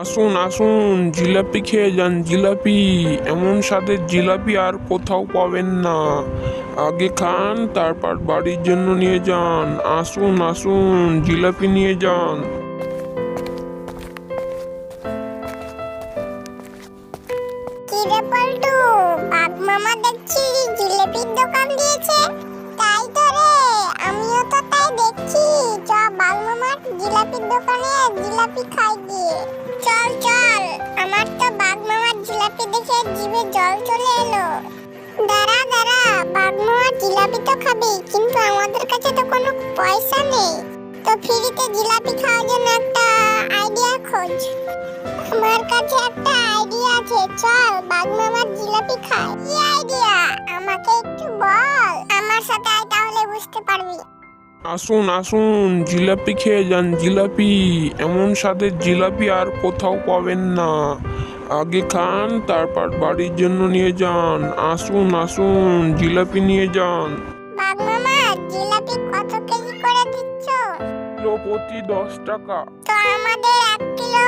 আসুন আসুন, জিলাপি খেয়ে যান। জিলাপি, এমন স্বাদের জিলাপি আর কোথাও পাবেন না। আগে খান, তারপর বাড়ির জন্য নিয়ে যান। আসুন আসুন, জিলাপি নিয়ে যান। দোকান জিলাপি খাই জিলাপি তো খাবি, কিন্তু আমাদের কাছে তো কোনো পয়সা নেই। তো ফ্রিতে জিলাপি খাওয়ার জন্য একটা আইডিয়া খোঁজ। আমার কাছে একটা আইডিয়া আছে, চল বাঘ মামার জিলাপি খাই। কি আইডিয়া আমাকে একটু বল। আমার সাথে আয় তাহলে বুঝতে পারবি। আসুন আসুন, জিলাপি খেয়ে যান। জিলাপি, এমন স্বাদের জিলাপি আর কোথাও পাবেন না। আগে খান তারপর বাড়ির জন্য নিয়ে যান। আসুন আসুন জিলাপি নিয়ে যান। বাঘ জিলাপি কত কেজি করে দিচ্ছ? কিলো প্রতি দশ টাকা। তো আমাদের এক কিলো